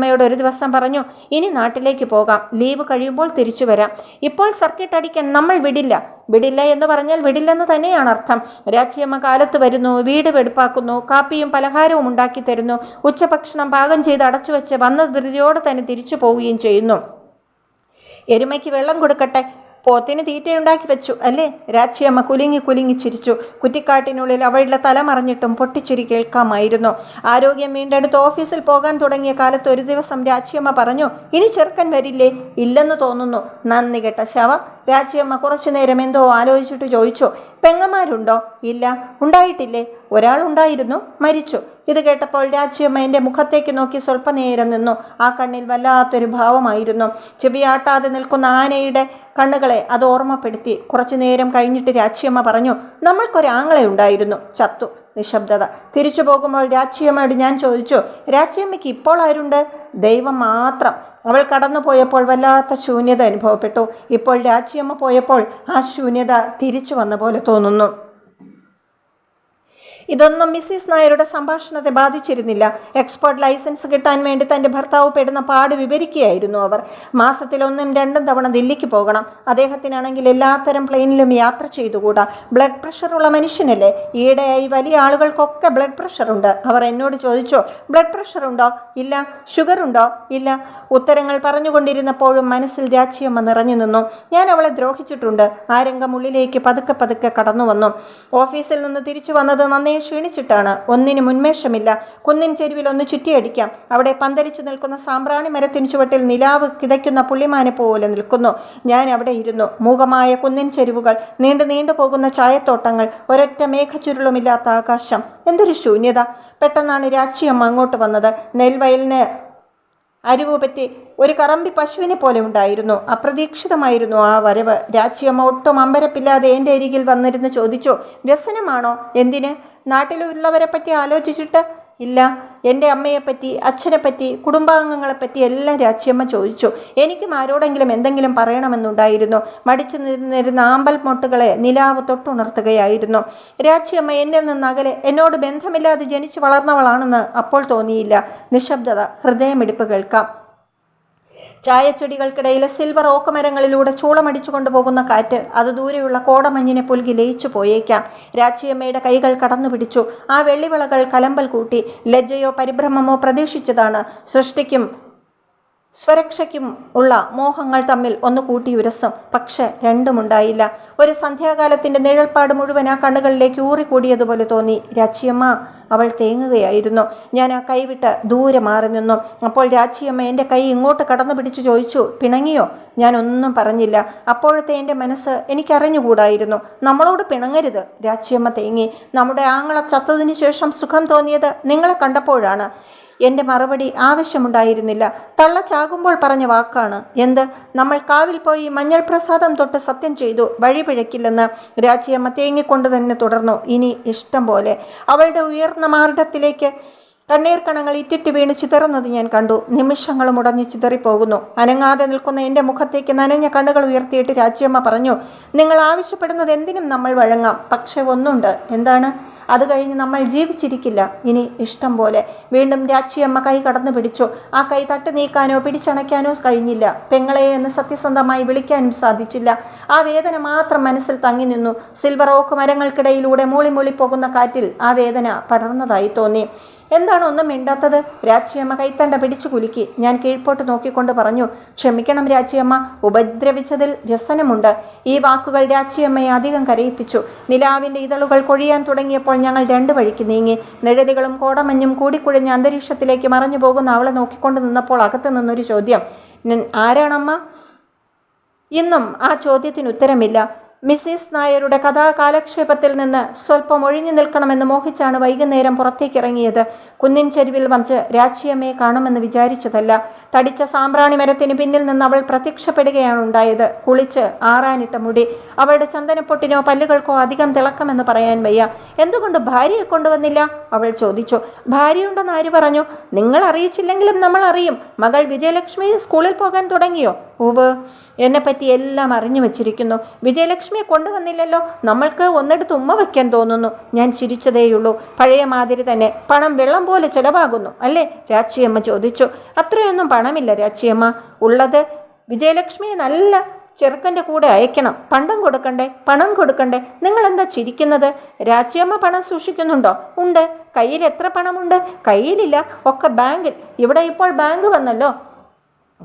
A: രാച്ചിയമ്മയോട് ഒരു ദിവസം പറഞ്ഞു ഇനി നാട്ടിലേക്ക് പോകാം. ലീവ് കഴിയുമ്പോൾ തിരിച്ചു വരാം. ഇപ്പോൾ സർക്കിട്ട് അടിക്കാൻ നമ്മൾ വിടില്ല. വിടില്ല എന്ന് പറഞ്ഞാൽ വിടില്ലെന്ന് തന്നെയാണ് അർത്ഥം. രാജിയമ്മ കാലത്ത് വരുന്നു വീട് വെടുപ്പാക്കുന്നു കാപ്പിയും പലഹാരവും ഉണ്ടാക്കി തരുന്നു ഉച്ചഭക്ഷണം പാകം ചെയ്ത് അടച്ചു വെച്ച് വന്ന ധൃതിയോടെ തന്നെ തിരിച്ചു പോവുകയും ചെയ്യുന്നു. എരുമയ്ക്ക് വെള്ളം കൊടുക്കട്ടെ. പോത്തിന് തീറ്റയുണ്ടാക്കി വെച്ചു അല്ലേ? രാച്ചിയമ്മ കുലുങ്ങി കുലുങ്ങി ചിരിച്ചു. കുറ്റിക്കാട്ടിനുള്ളിൽ അവളുടെ തല മറിഞ്ഞിട്ടും പൊട്ടിച്ചിരി കേൾക്കാമായിരുന്നു ആരോഗ്യം വീണ്ടെടുത്ത് ഓഫീസിൽ പോകാൻ തുടങ്ങിയ കാലത്ത് ഒരു ദിവസം രാച്ചിയമ്മ പറഞ്ഞു ഇനി ചെറുക്കൻ വരില്ലേ? ഇല്ലെന്ന് തോന്നുന്നു. നന്ദി കെട്ട ശവ. രാച്ചിയമ്മ കുറച്ചു നേരം എന്തോ ആലോചിച്ചിട്ട് ചോദിച്ചു പെങ്ങന്മാരുണ്ടോ? ഇല്ല. ഉണ്ടായിട്ടില്ലേ? ഒരാളുണ്ടായിരുന്നു മരിച്ചു. ഇത് കേട്ടപ്പോൾ രാജ്യമ്മ എന്റെ മുഖത്തേക്ക് നോക്കി സ്വല്പനേരം നിന്നു. ആ കണ്ണിൽ വല്ലാത്തൊരു ഭാവമായിരുന്നു. ചെവിയാട്ടാതെ നിൽക്കുന്ന ആനയുടെ കണ്ണുകളെ അത് ഓർമ്മപ്പെടുത്തി. കുറച്ചു നേരം കഴിഞ്ഞിട്ട് രാച്ചിയമ്മ പറഞ്ഞു നമ്മൾക്കൊരാങ്ങളെ ഉണ്ടായിരുന്നു ചത്തു. നിശബ്ദത. തിരിച്ചു പോകുമ്പോൾ രാച്ചിയമ്മയോട് ഞാൻ ചോദിച്ചു രാച്ചിയമ്മയ്ക്ക് ഇപ്പോൾ ആരുണ്ട്? ദൈവം മാത്രം. അവൾ കടന്നു പോയപ്പോൾ വല്ലാത്ത ശൂന്യത അനുഭവപ്പെട്ടു. ഇപ്പോൾ രാച്ചിയമ്മ പോയപ്പോൾ ആ ശൂന്യത തിരിച്ചു വന്ന പോലെ തോന്നുന്നു. ഇതൊന്നും മിസ്സിസ് നായരുടെ സംഭാഷണത്തെ ബാധിച്ചിരുന്നില്ല. എക്സ്പോർട്ട് ലൈസൻസ് കിട്ടാൻ വേണ്ടി തന്റെ ഭർത്താവ് പെടുന്ന പാട് വിവരിക്കുകയായിരുന്നു അവർ. മാസത്തിൽ ഒന്നും രണ്ടും തവണ ദില്ലിക്ക് പോകണം. അദ്ദേഹത്തിനാണെങ്കിൽ എല്ലാത്തരം പ്ലെയിനിലും യാത്ര ചെയ്തുകൂടാ. ബ്ലഡ് പ്രഷറുള്ള മനുഷ്യനല്ലേ? ഈയിടെയായി വലിയ ആളുകൾക്കൊക്കെ ബ്ലഡ് പ്രഷറുണ്ട്. അവർ എന്നോട് ചോദിച്ചോ ബ്ലഡ് പ്രഷർ ഉണ്ടോ ഇല്ല. ഷുഗർ ഉണ്ടോ ഇല്ല. ഉത്തരങ്ങൾ പറഞ്ഞുകൊണ്ടിരുന്നപ്പോഴും മനസ്സിൽ രാച്ചിയമ്മ നിറഞ്ഞു നിന്നു. ഞാൻ അവളെ ദ്രോഹിച്ചിട്ടുണ്ട്. ആ രംഗം ഉള്ളിലേക്ക് പതുക്കെ പതുക്കെ കടന്നു വന്നു. ഓഫീസിൽ നിന്ന് തിരിച്ചു വന്നത് നന്നേ ക്ഷീണിച്ചിട്ടാണ്. ഒന്നിനും ഉന്മേഷമില്ല കുന്നിൻ ചെരുവിൽ ഒന്ന് ചുറ്റിയടിക്കാം. അവിടെ പന്തലിച്ചു നിൽക്കുന്ന സാമ്പ്രാണി മരത്തിൻ ചുവട്ടിൽ നിലാവ് കിതയ്ക്കുന്ന പുള്ളിമാനെ പോലെ നിൽക്കുന്നു. ഞാൻ അവിടെ ഇരുന്നു. മൂകമായ കുന്നിൻ ചെരുവുകൾ നീണ്ടു നീണ്ടു പോകുന്ന ചായത്തോട്ടങ്ങൾ ഒരൊറ്റ മേഘച്ചുരുളുമില്ലാത്ത ആകാശം. എന്തൊരു ശൂന്യത. പെട്ടെന്നാണ് രാച്ചിയമ്മ അങ്ങോട്ട് വന്നത്. നെൽവയലിന് അരിവ് പറ്റി ഒരു കറമ്പി പശുവിനെ പോലെ ഉണ്ടായിരുന്നു. അപ്രതീക്ഷിതമായിരുന്നു ആ വരവ്. രാച്ചിയമ്മ ഒട്ടും അമ്പരപ്പില്ലാതെ എന്റെ അരികിൽ വന്നിരുന്ന് ചോദിച്ചോ വ്യസനമാണോ? എന്തിന്? നാട്ടിലുള്ളവരെ പറ്റി ആലോചിച്ചിട്ട് ഇല്ല. എന്റെ അമ്മയെപ്പറ്റി അച്ഛനെപ്പറ്റി കുടുംബാംഗങ്ങളെപ്പറ്റി എല്ലാം രാച്ചിയമ്മ ചോദിച്ചു. എനിക്കും ആരോടെങ്കിലും എന്തെങ്കിലും പറയണമെന്നുണ്ടായിരുന്നു. മടിച്ചു നിന്നിരുന്ന ആമ്പൽ മൊട്ടുകളെ നിലാവ് തൊട്ടുണർത്തുകയായിരുന്നു. രാച്ചിയമ്മ എന്നിൽ നിന്ന് അകലെ എന്നോട് ബന്ധമില്ലാതെ ജനിച്ചു വളർന്നവളാണെന്ന് അപ്പോൾ തോന്നിയില്ല. നിശബ്ദത ഹൃദയമിടിപ്പ് കേൾക്കാം. ചായച്ചെടികൾക്കിടയിലെ സിൽവർ ഓക്കമരങ്ങളിലൂടെ ചൂളമടിച്ചു കൊണ്ടുപോകുന്ന കാറ്റ് അത് ദൂരെയുള്ള കോടമഞ്ഞിനെ പുൽകി ലയിച്ചു പോയേക്കാം. രാച്ചിയമ്മയുടെ കൈകൾ കടന്നു പിടിച്ചു ആ വെള്ളിവിളകൾ കലമ്പൽ കൂട്ടി. ലജ്ജയോ പരിഭ്രമമോ പ്രതീക്ഷിച്ചതാണ്. സൃഷ്ടിക്കും സ്വരക്ഷയ്ക്കും ഉള്ള മോഹങ്ങൾ തമ്മിൽ ഒന്ന് കൂട്ടിയുരസും പക്ഷെ രണ്ടുമുണ്ടായില്ല. ഒരു സന്ധ്യാകാലത്തിന്റെ നിഴൽപ്പാട് മുഴുവൻ ആ കണ്ണുകളിലേക്ക് ഊറിക്കൂടിയതുപോലെ തോന്നി. രാച്ചിയമ്മ അവൾ തേങ്ങുകയായിരുന്നു. ഞാൻ ആ കൈവിട്ട് ദൂരെ മാറി നിന്നു. അപ്പോൾ രാച്ചിയമ്മ എന്റെ കൈ ഇങ്ങോട്ട് കടന്നു പിടിച്ചു ചോദിച്ചു പിണങ്ങിയോ? ഞാനൊന്നും പറഞ്ഞില്ല. അപ്പോഴത്തെ എന്റെ മനസ്സ് എനിക്കറിഞ്ഞുകൂടായിരുന്നു. നമ്മളോട് പിണങ്ങരുത് രാച്ചിയമ്മ തേങ്ങി. നമ്മുടെ ആങ്ങള ചത്തതിന് ശേഷം സുഖം തോന്നിയത് നിങ്ങളെ കണ്ടപ്പോഴാണ്. എന്റെ മറുപടി ആവശ്യമുണ്ടായിരുന്നില്ല. തള്ള ചാകുമ്പോൾ പറഞ്ഞ വാക്കാണ്. എന്ത്? നമ്മൾ കാവിൽ പോയി മഞ്ഞൾ പ്രസാദം തൊട്ട് സത്യം ചെയ്തു. വഴിപിഴക്കില്ലെന്ന് പിഴക്കില്ലെന്ന് രാച്ചിയമ്മ തേങ്ങിക്കൊണ്ട് തന്നെ തുടർന്നു. ഇനി ഇഷ്ടം പോലെ. അവളുടെ ഉയർന്ന മാർഗത്തിലേക്ക് കണ്ണീർ കണങ്ങൾ ഇറ്റിറ്റ് വീണ് ചിതറുന്നത് ഞാൻ കണ്ടു. നിമിഷങ്ങളും മുടഞ്ഞ് ചിതറിപ്പോകുന്നു. അനങ്ങാതെ നിൽക്കുന്ന എന്റെ മുഖത്തേക്ക് നനഞ്ഞ കണ്ണുകൾ ഉയർത്തിയിട്ട് രാജ്യമ്മ പറഞ്ഞു നിങ്ങൾ ആവശ്യപ്പെടുന്നത് എന്തിനും നമ്മൾ വഴങ്ങാം. പക്ഷെ ഒന്നുണ്ട്. എന്താണ്? അത് കഴിഞ്ഞ് നമ്മൾ ജീവിച്ചിരിക്കില്ല. ഇനി ഇഷ്ടം പോലെ. വീണ്ടും രാച്ചിയമ്മ കൈ കടന്നു പിടിച്ചു. ആ കൈ തട്ടി നീക്കാനോ പിടിച്ചണയ്ക്കാനോ കഴിഞ്ഞില്ല. പെങ്ങളെ എന്ന് സത്യസന്ധമായി വിളിക്കാനും സാധിച്ചില്ല. ആ വേദന മാത്രം മനസ്സിൽ തങ്ങി നിന്നു. സിൽവർ ഓക്ക് മരങ്ങൾക്കിടയിലൂടെ മൂളി മൂളി പോകുന്ന കാറ്റിൽ ആ വേദന പടർന്നതായി തോന്നി. എന്താണ് ഒന്നും മിണ്ടാത്തത്? രാച്ചിയമ്മ കൈത്തണ്ട പിടിച്ചു കുലുക്കി. ഞാൻ കീഴ്പോട്ട് നോക്കിക്കൊണ്ട് പറഞ്ഞു ക്ഷമിക്കണം രാച്ചിയമ്മ ഉപദ്രവിച്ചതിൽ വ്യസനമുണ്ട്. ഈ വാക്കുകൾ രാച്ചിയമ്മയെ അധികം കരയിപ്പിച്ചു. നിലാവിന്റെ ഇതളുകൾ കൊഴിയാൻ തുടങ്ങിയപ്പോൾ ഞങ്ങൾ രണ്ട് വഴിക്ക് നീങ്ങി. നിഴലുകളും കോടമഞ്ഞും കൂടിക്കുഴഞ്ഞ അന്തരീക്ഷത്തിലേക്ക് മറഞ്ഞു പോകുന്ന അവളെ നോക്കിക്കൊണ്ട് നിന്നപ്പോൾ അകത്ത് നിന്നൊരു ചോദ്യം. "ന- ആരാണമ്മ? ഇന്നും ആ ചോദ്യത്തിന് ഉത്തരമില്ല. മിസ്സിസ് നായരുടെ കഥാ കാലക്ഷേപത്തിൽ നിന്ന് സ്വല്പം ഒഴിഞ്ഞു നിൽക്കണമെന്ന് മോഹിച്ചാണ് വൈകുന്നേരം പുറത്തേക്കിറങ്ങിയത്. കുന്നിൻ ചെരുവിൽ വന്ന് രാച്ചിയമ്മയെ കാണുമെന്ന് വിചാരിച്ചതല്ല. തടിച്ച സാമ്പ്രാണി മരത്തിന് പിന്നിൽ നിന്ന് അവൾ പ്രത്യക്ഷപ്പെടുകയാണ് ഉണ്ടായത്. കുളിച്ച് ആറാനിട്ട മുടി. അവളുടെ ചന്ദനപ്പൊട്ടിനോ പല്ലുകൾക്കോ അധികം തിളക്കമെന്ന് പറയാൻ വയ്യ. എന്തുകൊണ്ട് ഭാര്യയെ കൊണ്ടുവന്നില്ല? അവൾ ചോദിച്ചു ഭാര്യയുണ്ടെന്ന് ആര് പറഞ്ഞു? നിങ്ങൾ അറിയിച്ചില്ലെങ്കിലും നമ്മൾ അറിയും. മകൾ വിജയലക്ഷ്മി സ്കൂളിൽ പോകാൻ തുടങ്ങിയോ? ഉവ് എന്നെപ്പറ്റി എല്ലാം അറിഞ്ഞു വച്ചിരിക്കുന്നു. വിജയലക്ഷ്മിയെ കൊണ്ടുവന്നില്ലല്ലോ. നമ്മൾക്ക് ഒന്നെടുത്ത് ഉമ്മ വയ്ക്കാൻ തോന്നുന്നു. ഞാൻ ചിരിച്ചതേയുള്ളൂ. പഴയ മാതിരി തന്നെ പണം വെള്ളം പോലെ ചെലവാകുന്നു. അല്ലേ? രാച്ചിയമ്മ ചോദിച്ചു. അത്രയൊന്നും പണമില്ല രാച്ചിയമ്മ ഉള്ളത് വിജയലക്ഷ്മിയെ നല്ല ചെറുക്കന്റെ കൂടെ അയക്കണം. പണ്ടം കൊടുക്കണ്ടേ? പണം കൊടുക്കണ്ടേ? നിങ്ങളെന്താ ചിരിക്കുന്നത്? രാജ്യമ്മ പണം സൂക്ഷിക്കുന്നുണ്ടോ? ഉണ്ട്. കയ്യിൽ എത്ര പണമുണ്ട്? കയ്യിലില്ല. ഒക്കെ ബാങ്കിൽ. ഇവിടെ ഇപ്പോൾ ബാങ്ക് വന്നല്ലോ.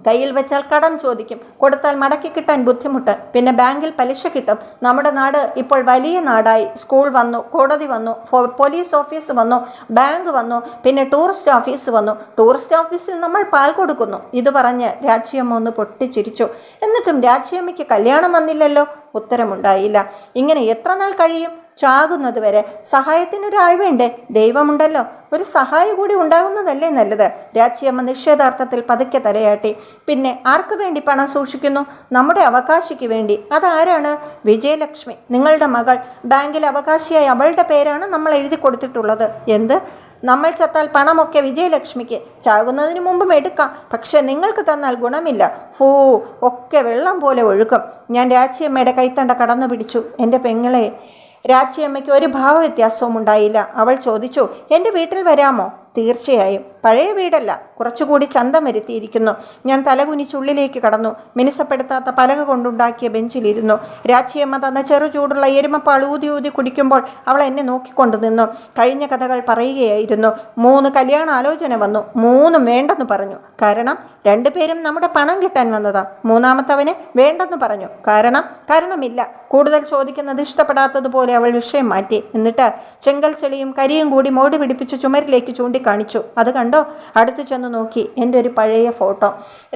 A: കയ്യിൽ വെച്ചാൽ കടം ചോദിക്കും. കൊടുത്താൽ മടക്കി കിട്ടാൻ ബുദ്ധിമുട്ട്. പിന്നെ ബാങ്കിൽ പലിശ കിട്ടും. നമ്മുടെ നാട് ഇപ്പോൾ വലിയ നാടായി. സ്കൂൾ വന്നു കോടതി വന്നു പോലീസ് ഓഫീസ് വന്നു ബാങ്ക് വന്നു പിന്നെ ടൂറിസ്റ്റ് ഓഫീസ് വന്നു. ടൂറിസ്റ്റ് ഓഫീസിൽ നമ്മൾ പാൽ കൊടുക്കുന്നു. ഇത് പറഞ്ഞ് രാജ്യമ്മ ഒന്ന് പൊട്ടിച്ചിരിച്ചു. എന്നിട്ടും രാജ്യമ്മയ്ക്ക് കല്യാണം വന്നില്ലല്ലോ. ഉത്തരമുണ്ടായില്ല. ഇങ്ങനെ എത്ര നാൾ കഴിയും? ചാകുന്നത് വരെ സഹായത്തിനൊരാൾ വേണ്ടേ ദൈവമുണ്ടല്ലോ. ഒരു സഹായി കൂടി ഉണ്ടാകുന്നതല്ലേ നല്ലത്. രാജ്യമ്മ നിഷേധാർത്ഥത്തിൽ പതുക്കെ തലയാട്ടി. പിന്നെ ആർക്കു വേണ്ടി പണം സൂക്ഷിക്കുന്നു? നമ്മുടെ അവകാശിക്ക് വേണ്ടി. അതാരാണ്? വിജയലക്ഷ്മി. നിങ്ങളുടെ മകൾ. ബാങ്കിൽ അവകാശിയായി അവളുടെ പേരാണ് നമ്മൾ എഴുതി കൊടുത്തിട്ടുള്ളത്. എന്ത്? നമ്മൾ ചത്താൽ പണമൊക്കെ വിജയലക്ഷ്മിക്ക്. ചാകുന്നതിന് മുമ്പും എടുക്കാം. പക്ഷെ നിങ്ങൾക്ക് തന്നാൽ ഗുണമില്ല. ഹൂ ഒക്കെ വെള്ളം പോലെ ഒഴുക്കും ഞാൻ രാജ്യമ്മയുടെ കൈത്തണ്ട കടന്നു പിടിച്ചു. എന്റെ പെങ്ങളെ രാച്ചിയമ്മയ്ക്ക് ഒരു ഭാവവ്യത്യാസവും ഉണ്ടായില്ല അവൾ ചോദിച്ചു എന്റെ വീട്ടിൽ വരാമോ? തീർച്ചയായും. പഴയ വീടല്ല കുറച്ചുകൂടി ചന്തം വരുത്തിയിരിക്കുന്നു. ഞാൻ തലകുനിച്ചുള്ളിലേക്ക് കടന്നു. മിനുസപ്പെടുത്താത്ത പലക കൊണ്ടുണ്ടാക്കിയ ബെഞ്ചിലിരുന്നു. രാച്ചിയമ്മ തന്ന ചെറു ചൂടുള്ള എരുമപ്പാൾ ഊതി ഊതി കുടിക്കുമ്പോൾ അവൾ എന്നെ നോക്കിക്കൊണ്ടു നിന്നു. കഴിഞ്ഞ കഥകൾ പറയുകയായിരുന്നു. മൂന്ന് കല്യാണ ആലോചന വന്നു. മൂന്നും വേണ്ടെന്ന് പറഞ്ഞു. കാരണം രണ്ടുപേരും നമ്മുടെ പണം കിട്ടാൻ വന്നതാ. മൂന്നാമത്തവന് വേണ്ടെന്ന് പറഞ്ഞു. കാരണം കാരണമില്ല. കൂടുതൽ ചോദിക്കുന്നത് ഇഷ്ടപ്പെടാത്തതുപോലെ അവൾ വിഷയം മാറ്റി. എന്നിട്ട് ചെങ്കൽ ചെളിയും കരിയും കൂടി മോടി പിടിപ്പിച്ച് ചുമരിലേക്ക് ചൂണ്ടിക്കാണിച്ചു. അത് കണ്ടോ അടുത്തു ചെന്ന് നോക്കി. എന്റെ ഒരു പഴയ ഫോട്ടോ.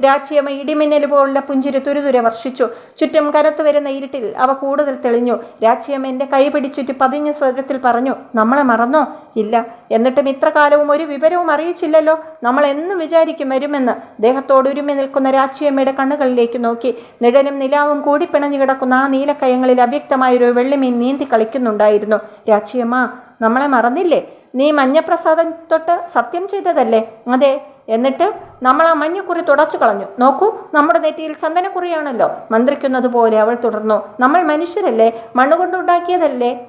A: രാച്ചിയമ്മ ഇടിമിന്നൽ പോലുള്ള പുഞ്ചിരി തുരുതുരെ വർഷിച്ചു. ചുറ്റും കരത്ത് വരുന്ന ഇരുട്ടിൽ അവ കൂടുതൽ തെളിഞ്ഞു. രാച്ചിയമ്മ എന്റെ കൈ പിടിച്ചിട്ട് പതിഞ്ഞ സ്വരത്തിൽ പറഞ്ഞു നമ്മളെ മറന്നോ? ഇല്ല. എന്നിട്ടും ഇത്ര കാലവും ഒരു വിവരവും അറിയിച്ചില്ലല്ലോ. നമ്മൾ എന്നും വിചാരിക്കും വരുമെന്ന്. ദേഹത്തോട് ഉരുമി നിൽക്കുന്ന രാച്ചിയമ്മയുടെ കണ്ണുകളിലേക്ക് നോക്കി. നിഴലും നിലാവും കൂടി പിണഞ്ഞു കിടക്കുന്ന ആ നീലക്കയങ്ങളിൽ അവ്യക്തമായൊരു വെള്ളിമീൻ നീന്തി കളിക്കുന്നുണ്ടായിരുന്നു. രാച്ചിയമ്മ നമ്മളെ മറന്നില്ലേ? നീ മഞ്ഞപ്രസാദം തൊട്ട് സത്യം ചെയ്തതല്ലേ? അതെ. എന്നിട്ട് നമ്മൾ ആ മഞ്ഞക്കുറി തുടച്ചു കളഞ്ഞു. നോക്കൂ നമ്മുടെ നെറ്റിയിൽ ചന്ദനക്കുറിയാണല്ലോ. മന്ത്രിക്കുന്നത് പോലെ അവൾ തുടർന്നു. നമ്മൾ മനുഷ്യരല്ലേ? മണ്ണുകൊണ്ടുണ്ടാക്കിയതല്ലേ?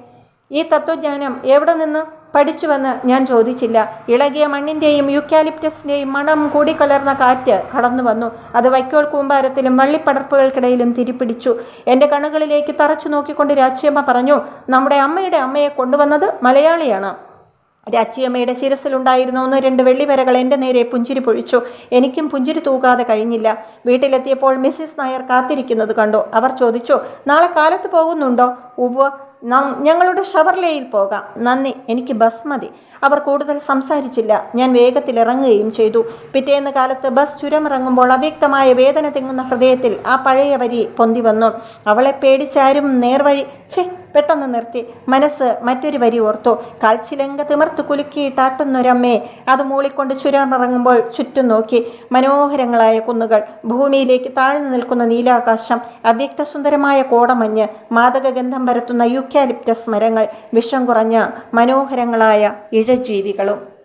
A: ഈ തത്വജ്ഞാനം എവിടെ നിന്ന് പഠിച്ചുവെന്ന് ഞാൻ ചോദിച്ചില്ല. ഇളകിയ മണ്ണിന്റെയും യുക്കാലിപ്റ്റസിന്റെയും മണം കൂടിക്കലർന്ന കാറ്റ് കടന്നു വന്നു. അത് വൈക്കോൽ കൂമ്പാരത്തിലും വള്ളിപ്പടർപ്പുകൾക്കിടയിലും തിരിപ്പിടിച്ചു. എന്റെ കണ്ണുകളിലേക്ക് തറച്ചു നോക്കിക്കൊണ്ട് രാജ്യമ്മ പറഞ്ഞു നമ്മുടെ അമ്മയുടെ അമ്മയെ കൊണ്ടുവന്നത് മലയാളിയാണ്. രാച്ചിയമ്മയുടെ ശിരസിലുണ്ടായിരുന്ന ഒന്ന് രണ്ട് വെള്ളിവരകൾ എന്റെ നേരെ പുഞ്ചിരി പൊഴിച്ചു. എനിക്കും പുഞ്ചിരി തൂകാതെ കഴിഞ്ഞില്ല. വീട്ടിലെത്തിയപ്പോൾ മിസ്സിസ് നായർ കാത്തിരിക്കുന്നത് കണ്ടു. അവർ ചോദിച്ചു നാളെ കാലത്ത് പോകുന്നുണ്ടോ? ഉവ്വ് ഞങ്ങളുടെ ഷവർലേയിൽ പോകാം. നന്ദി എനിക്ക് ബസ് മതി. അവർ കൂടുതൽ സംസാരിച്ചില്ല. ഞാൻ വേഗത്തിൽ ഇറങ്ങുകയും ചെയ്തു. പിറ്റേന്ന് കാലത്ത് ബസ് ചുരമിറങ്ങുമ്പോൾ അവ്യക്തമായ വേദന തിങ്ങുന്ന ഹൃദയത്തിൽ ആ പഴയ വരി പൊന്തി വന്നു. അവളെ പേടിച്ചാരും നേർവഴി ഛേ പെട്ടെന്ന് നിർത്തി. മനസ്സ് മറ്റൊരു വരി ഓർത്തു. കാൽച്ചിലങ്ക തിമിർത്ത് കുലുക്കിയിട്ടാട്ടുന്നൊരമ്മേ അത് മൂളിക്കൊണ്ട് ചുരമിറങ്ങുമ്പോൾ ചുറ്റും നോക്കി. മനോഹരങ്ങളായ കുന്നുകൾ. ഭൂമിയിലേക്ക് താഴ്ന്നു നിൽക്കുന്ന നീലാകാശം. അവ്യക്തസുന്ദരമായ കോടമഞ്ഞ്. മാദകഗന്ധം പരത്തുന്ന യൂക്കാലിപ്റ്റസ് മരങ്ങൾ. വിഷം കുറഞ്ഞ മനോഹരങ്ങളായ ഇഴജീവികളും.